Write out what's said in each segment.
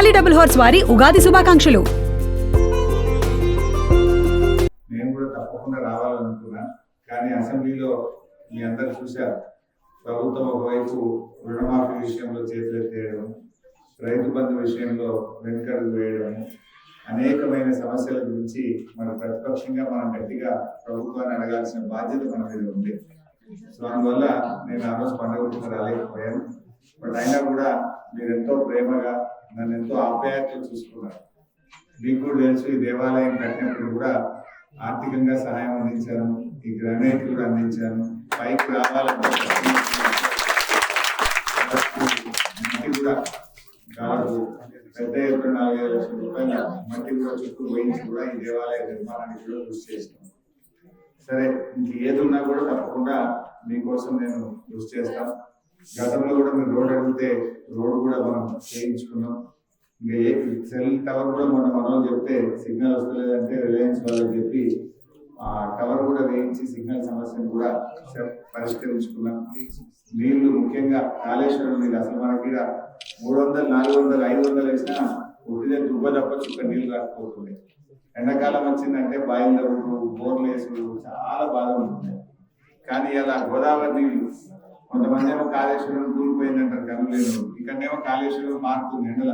Tenali double horse వారి ఉగాది శుభాకాంక్షలు. నేను కూడా తప్పకుండా రావాలనుకున్నా కానీ అసెంబ్లీలో మీ అందరు చూశారు. ప్రభుత్వం ఒకవైపు రుణమాఫీ విషయంలో చేతులెత్తేయడం రైతు బంధు విషయంలో వెనుకడుగు వేయడం అనేకమైన సమస్యల గురించి మన ప్రతిపక్షంగా మనం గట్టిగా ప్రభుత్వాన్ని అడగాల్సిన బాధ్యత మన మీద ఉంది. సో అందువల్ల నేను ఆ రోజు పండుగ రాలేకపోయాను బట్ అయినా కూడా మీరెంతో ప్రేమగా నన్ను ఎంతో ఆప్యాయతలు చూసుకున్నారు. మీకు కూడా తెలుసు ఈ దేవాలయం కట్టినప్పుడు కూడా ఆర్థికంగా సహాయం అందించాను ఈ గ్రానైట్ కూడా అందించాను పైకి రావాలంటే కూడా కాదు పెద్ద ఎత్తున నాలుగైదు లక్షల రూపాయల మట్టి కూడా చుట్టూ పోయించి కూడా ఈ దేవాలయ నిర్మాణానికి కూడా కృషి చేస్తాం సరే ఇంక ఏది ఉన్నా కూడా తప్పకుండా మీకోసం నేను కృషి చేస్తాను. గతంలో కూడా మీరు రోడ్ అడిగితే రోడ్ కూడా మనం చేయించుకున్నాం. ఇంకా సెల్ టవర్ కూడా మొన్న మనం చెప్తే సిగ్నల్ వస్తలేదంటే రిలయన్స్ వాళ్ళని చెప్పి ఆ టవర్ కూడా వేయించి సిగ్నల్ సమస్యను కూడా పరిష్కరించుకున్నాం. నీళ్ళు ముఖ్యంగా కాళేశ్వరం నీళ్ళు అసలు మనకి మూడు వందలు నాలుగు వందలు ఐదు వందలు వేసినా ఉట్టిదే దుబ్బ తప్ప చుక్క నీళ్ళు రాకపోతుండే. ఎండాకాలం వచ్చిందంటే బాయిలు తవ్వుడు బోర్లు వేసుడు చాలా బాధ ఉంటుంది కానీ అలా గోదావరి నీళ్ళు కొంతమంది ఏమో కాళేశ్వరం కూలిపోయిందంటారు లేదు ఇక్కడనేమో కాళేశ్వరం మారుతుంది ఎండల.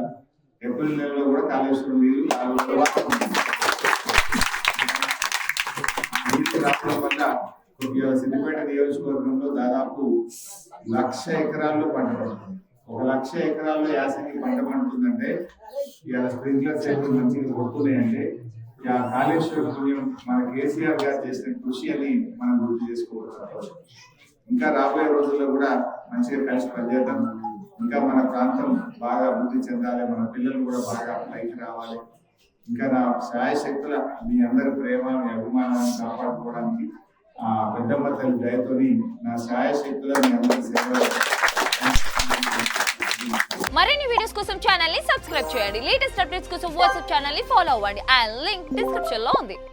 ఏప్రిల్ నెలలో కూడా కాళేశ్వరం నీరు నాలుగు రావడం వల్ల సిద్దిపేట నియోజకవర్గంలో దాదాపు లక్ష ఎకరాల్లో పంట పడుతుంది. ఒక లక్ష ఎకరాల్లో యాసంగి పంట పండుతుందంటే ఇలా స్ప్రింక్లర్ సేవలు మంచిగా కొడుతున్నాయంటే ఇక కాళేశ్వరం పుణ్యం మన కేసీఆర్ గారు చేసిన కృషి అని మనం గుర్తు చేసుకోవచ్చు. ఇంకా రాబోయే రోజుల్లో కూడా మంచిగా కలిసి పనిచేద్దాం. ఇంకా మన ప్రాంతం బాగా అభివృద్ధి చెందాలి మన పిల్లలు కూడా బాగా పైకి రావాలి. ఇంకా నా శాయశక్తుల మీ అందరి ప్రేమ మీ అభిమానాన్ని కాపాడుకోవడానికి ఆ పెద్దమ్మ తల్లి దయతోని నా శాయశక్తుల మీ అందరి సేవ మరిన్ని వీడియోస్ కోసం ఛానల్ని సబ్స్క్రైబ్ చేయండి. లేటెస్ట్ అప్డేట్స్ కోసం వాట్సాప్ ఛానల్ని ఫాలో అవ్వండి. అండ్ లింక్ డిస్క్రిప్షన్లో ఉంది.